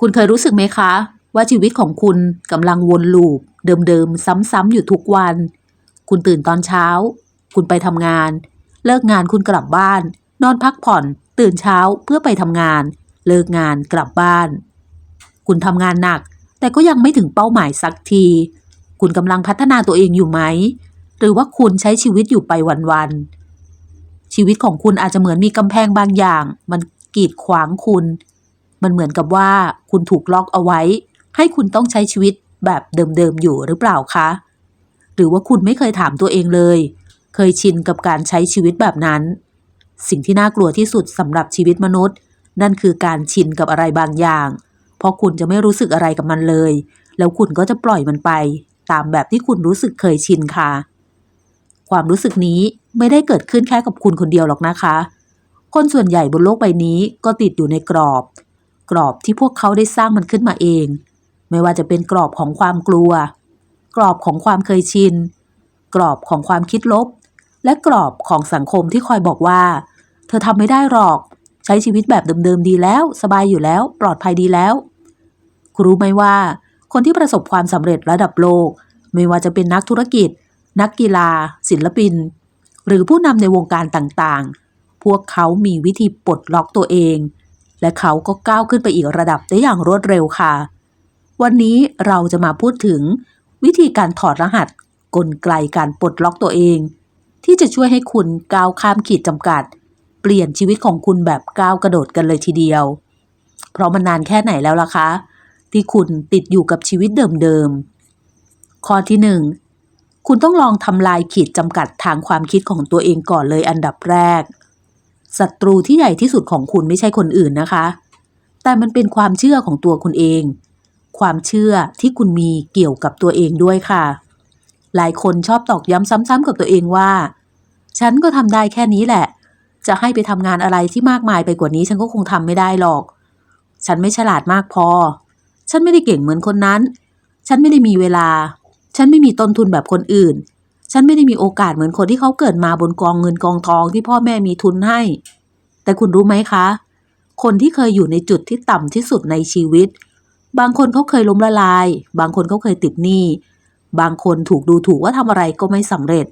คุณเคยรู้สึกไหมคะ ว่าชีวิตของคุณกำลังวนลูป เดิมๆ ซ้ำๆอยู่ทุกวัน คุณตื่นตอนเช้า คุณไปทำงาน เลิกงานคุณกลับบ้าน นอนพักผ่อน ตื่นเช้าเพื่อไปทำงาน เลิกงานกลับบ้าน คุณทำงานหนัก แต่ก็ยังไม่ถึงเป้าหมายสักที คุณกำลังพัฒนาตัวเองอยู่ไหม หรือว่าคุณใช้ชีวิตอยู่ไปวันๆชีวิตของคุณอาจจะเหมือนมีกำแพงบางอย่าง มันกีดขวางคุณ มันเหมือนกับว่าคุณถูกล็อกเอาไว้ ให้คุณต้องใช้ชีวิตแบบเดิมๆอยู่หรือเปล่าคะ หรือว่าคุณไม่เคยถามตัวเองเลย เคยชินกับการใช้ชีวิตแบบนั้น สิ่งที่น่ากลัวที่สุดสำหรับชีวิตมนุษย์ นั่นคือการชินกับอะไรบางอย่าง เพราะคุณจะไม่รู้สึกอะไรกับมันเลย แล้วคุณก็จะปล่อยมันไป ตามแบบที่คุณรู้สึกเคยชินค่ะ ความรู้สึกนี้ไม่ได้เกิดขึ้นแค่กับคุณคนเดียวหรอกนะคะ คนส่วนใหญ่บนโลกใบนี้ก็ติดอยู่ในกรอบ กรอบที่พวกเขาได้สร้างมันขึ้นมาเอง ไม่ว่าจะเป็นกรอบของความกลัว กรอบของความเคยชิน กรอบของความคิดลบ และกรอบของสังคมที่คอยบอกว่า เธอทำไม่ได้หรอก ใช้ชีวิตแบบเดิมๆดีแล้ว สบายอยู่แล้ว ปลอดภัยดีแล้วคุณรู้ไหมว่า คนที่ประสบความสำเร็จระดับโลก ไม่ว่าจะเป็นนักธุรกิจ นักกีฬา ศิลปิน หรือผู้นำในวงการต่างๆ พวกเขามีวิธีปลดล็อกตัวเอง และเขาก็ก้าวขึ้นไปอีกระดับได้อย่างรวดเร็วค่ะ วันนี้เราจะมาพูดถึง วิธีการถอดรหัส กลไกการปลดล็อกตัวเอง ที่จะช่วยให้คุณก้าวข้ามขีดจำกัด เปลี่ยนชีวิตของคุณแบบก้าวกระโดดกันเลยทีเดียว เพราะมันนานแค่ไหนแล้วล่ะคะ ที่คุณติดอยู่กับชีวิตเดิมๆข้อที่หนึ่งคุณต้องลองทำลายขีดจำกัดทางความคิดของตัวเองก่อนเลยอันดับแรก ศัตรูที่ใหญ่ที่สุดของคุณไม่ใช่คนอื่นนะคะ แต่มันเป็นความเชื่อของตัวคุณเอง ความเชื่อที่คุณมีเกี่ยวกับตัวเองด้วยค่ะ หลายคนชอบตอกย้ำซ้ำๆกับตัวเองว่า ฉันก็ทำได้แค่นี้แหละ จะให้ไปทำงานอะไรที่มากมายไปกว่านี้ฉันก็คงทำไม่ได้หรอก ฉันไม่ฉลาดมากพอ ฉันไม่ได้เก่งเหมือนคนนั้น ฉันไม่ได้มีเวลา ฉันไม่มีต้นทุนแบบคนอื่น ฉันไม่ได้มีโอกาสเหมือนคนที่เขาเกิดมาบนกองเงินกองทองที่พ่อแม่มีทุนให้ แต่คุณรู้ไหมคะ คนที่เคยอยู่ในจุดที่ต่ำที่สุดในชีวิต บางคนเขาเคยล้มละลาย บางคนเขาเคยติดหนี้ บางคนถูกดูถูกว่าทำอะไรก็ไม่สำเร็จ